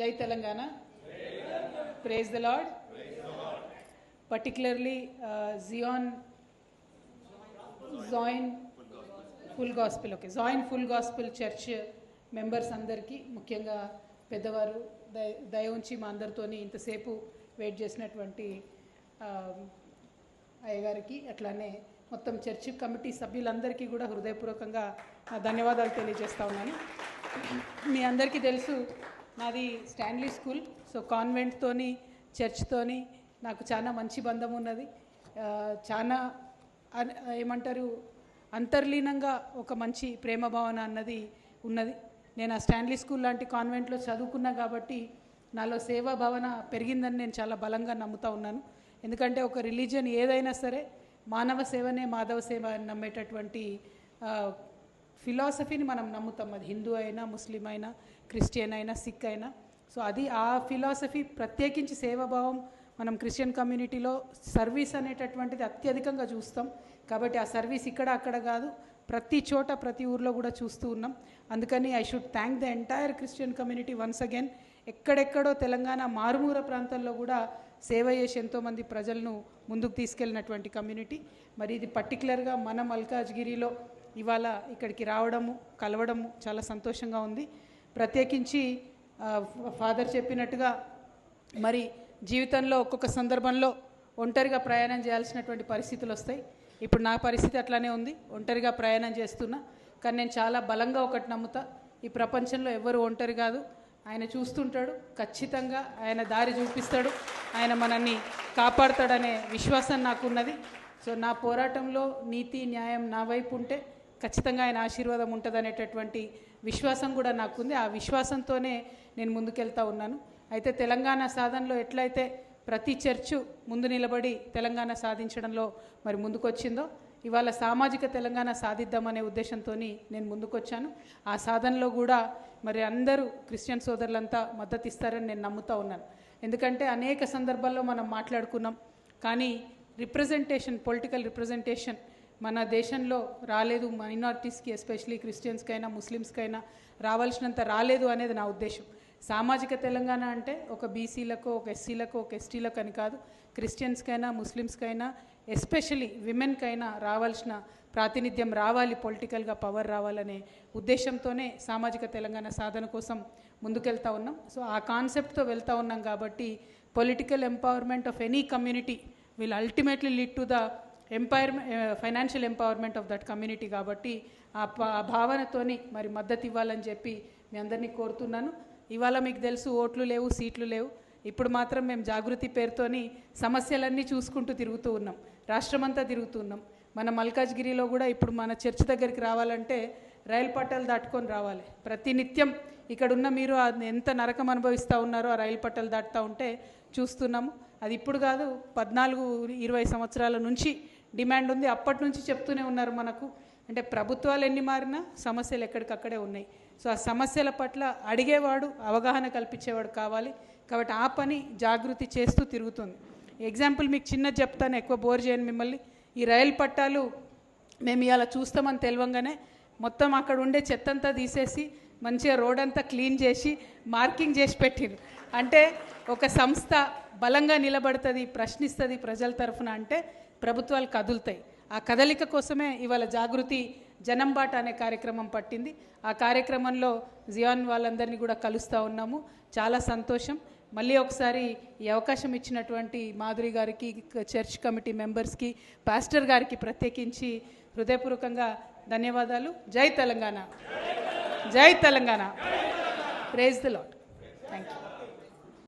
జై Telangana. Praise the lord particularly Zion Zion full gospel okay Zion full gospel church members అందరికీ ముఖ్యంగా పెద్దవారు దయ దయ ఉంచి మా అందరితోని ఇంతసేపు వెయిట్ చేసినటువంటి um, అయ్యగారికి అట్లానే మొత్తం చర్చ్ కమిటీ సభ్యులందరికీ కూడా హృదయపూర్వకంగా ధన్యవాదాలు తెలియజేస్తా ఉన్నాను. మీ అందరికీ తెలుసు నాది స్టాన్లీ స్కూల్. సో కాన్వెంట్తోని చర్చ్తోని నాకు చాలా మంచి బంధం ఉన్నది. చాలా అన్- ఏమంటారు అంతర్లీనంగా ఒక మంచి ప్రేమ భావన అన్నది ఉన్నది. నేను ఆ స్టాన్లీ స్కూల్ లాంటి కాన్వెంట్లో చదువుకున్నా కాబట్టి నాలో సేవా భావన పెరిగిందని నేను చాలా బలంగా నమ్ముతా ఉన్నాను. ఎందుకంటే ఒక రిలీజియన్ ఏదైనా సరే మానవ సేవనే మాధవ సేవ అని నమ్మేటటువంటి ఫిలాసఫీని మనం నమ్ముతాం. అది హిందూ అయినా ముస్లిం అయినా క్రిస్టియన్ అయినా సిక్ అయినా. సో అది ఆ ఫిలాసఫీ ప్రత్యేకించి సేవాభావం మనం క్రిస్టియన్ కమ్యూనిటీలో సర్వీస్ అనేటటువంటిది అత్యధికంగా చూస్తాం. కాబట్టి ఆ సర్వీస్ ఇక్కడ అక్కడ కాదు ప్రతి చోట ప్రతి ఊర్లో కూడా చూస్తూ ఉన్నాం. అందుకని I should thank the entire Christian community once again ఎక్కడెక్కడో తెలంగాణ మారుమూర ప్రాంతాల్లో కూడా సేవ చేసి ఎంతోమంది ప్రజలను ముందుకు తీసుకెళ్ళినటువంటి కమ్యూనిటీ మరి ఇది పర్టికులర్గా మన మల్కాజ్గిరిలో ఇవాళ ఇక్కడికి రావడము కలవడము చాలా సంతోషంగా ఉంది. ప్రత్యేకించి ఫాదర్ చెప్పినట్టుగా మరి జీవితంలో ఒక్కొక్క సందర్భంలో ఒంటరిగా ప్రయాణం చేయాల్సినటువంటి పరిస్థితులు వస్తాయి. ఇప్పుడు నా పరిస్థితి అట్లానే ఉంది. ఒంటరిగా ప్రయాణం చేస్తున్నా. కానీ నేను చాలా బలంగా ఒకటి నమ్ముతా. ఈ ప్రపంచంలో ఎవరు ఒంటరి కాదు. ఆయన చూస్తుంటాడు. ఖచ్చితంగా ఆయన దారి చూపిస్తాడు. ఆయన మనల్ని కాపాడతాడనే విశ్వాసం నాకున్నది. సో నా పోరాటంలో నీతి న్యాయం నా వైపు ఉంటే ఖచ్చితంగా ఆయన ఆశీర్వాదం ఉంటుందనేటటువంటి విశ్వాసం కూడా నాకుంది. ఆ విశ్వాసంతోనే నేను ముందుకెళ్తా ఉన్నాను. అయితే తెలంగాణ సాధనలో ఎట్లయితే ప్రతి చర్చు ముందు నిలబడి తెలంగాణ సాధించడంలో మరి ముందుకొచ్చిందో ఇవాళ సామాజిక తెలంగాణ సాధిద్దామనే ఉద్దేశంతో నేను ముందుకొచ్చాను. ఆ సాధనలో కూడా మరి అందరూ క్రిస్టియన్ సోదరులంతా మద్దతు ఇస్తారని నేను నమ్ముతా ఉన్నాను. ఎందుకంటే అనేక సందర్భాల్లో మనం మాట్లాడుకున్నాం. కానీ రిప్రజెంటేషన్ పొలిటికల్ రిప్రజెంటేషన్ మన దేశంలో రాలేదు మైనారిటీస్కి ఎస్పెషలీ క్రిస్టియన్స్కైనా ముస్లిమ్స్కైనా రావాల్సినంత రాలేదు అనేది నా ఉద్దేశం. సామాజిక తెలంగాణ అంటే ఒక బీసీలకు ఒక ఎస్సీలకు ఒక ఎస్టీలకు అని కాదు. క్రిస్టియన్స్కైనా ముస్లిమ్స్కైనా ఎస్పెషలీ విమెన్కైనా రావాల్సిన ప్రాతినిధ్యం రావాలి పొలిటికల్గా పవర్ రావాలనే ఉద్దేశంతోనే సామాజిక తెలంగాణ సాధన కోసం ముందుకెళ్తా ఉన్నాం. సో ఆ కాన్సెప్ట్తో వెళ్తా ఉన్నాం కాబట్టి political empowerment of any community will ultimately lead to the empire financial empowerment of that community కాబట్టి ఆ భావనతోని మరి మద్దతు ఇవ్వాలని చెప్పి మీ అందరినీ కోరుతున్నాను. ఇవాళ మీకు తెలుసు ఓట్లు లేవు సీట్లు లేవు. ఇప్పుడు మాత్రం మేము జాగృతి పేరుతోని సమస్యలన్నీ చూసుకుంటూ తిరుగుతూ ఉన్నాం. రాష్ట్రమంతా తిరుగుతున్నాం మన మల్కాజ్గిరిలో కూడా ఇప్పుడు మన చర్చ్ దగ్గరికి రావాలంటే రైలు పట్టాలు దాటుకొని రావాలి. ప్రతినిత్యం ఇక్కడ ఉన్న మీరు ఎంత నరకం అనుభవిస్తూ ఉన్నారో ఆ రైలు పట్టాలు దాటుతూ ఉంటే చూస్తున్నాము. అది ఇప్పుడు కాదు పద్నాలుగు ఇరవై సంవత్సరాల నుంచి డిమాండ్ ఉంది. అప్పటి నుంచి చెప్తూనే ఉన్నారు మనకు. అంటే ప్రభుత్వాలు ఎన్ని మారినా సమస్యలు ఎక్కడికక్కడే ఉన్నాయి. సో ఆ సమస్యల పట్ల అడిగేవాడు అవగాహన కల్పించేవాడు కావాలి. కాబట్టి ఆ పని జాగృతి చేస్తూ తిరుగుతుంది. ఎగ్జాంపుల్ మీకు చిన్న చెప్తాను ఎక్కువ బోర్ చేయను మిమ్మల్ని. ఈ రైలు పట్టాలు మేము ఇలా చూస్తామని తెలియంగానే మొత్తం అక్కడ ఉండే చెత్తంతా తీసేసి మంచిగా రోడ్ అంతా క్లీన్ చేసి మార్కింగ్ చేసి పెట్టిరు. అంటే ఒక సంస్థ బలంగా నిలబడుతుంది ప్రశ్నిస్తుంది ప్రజల తరఫున అంటే ప్రభుత్వాలు కదులుతాయి. ఆ కదలిక కోసమే ఇవాళ జాగృతి జనం బాట అనే కార్యక్రమం పట్టింది. ఆ కార్యక్రమంలో జియాన్ వాళ్ళందరినీ కూడా కలుస్తూ ఉన్నాము. చాలా సంతోషం. మళ్ళీ ఒకసారి ఈ అవకాశం ఇచ్చినటువంటి మాధురి గారికి చర్చ్ కమిటీ మెంబర్స్కి పాస్టర్ గారికి ప్రత్యేకించి హృదయపూర్వకంగా ధన్యవాదాలు. జై తెలంగాణ. జై Telangana. Praise the lord thank you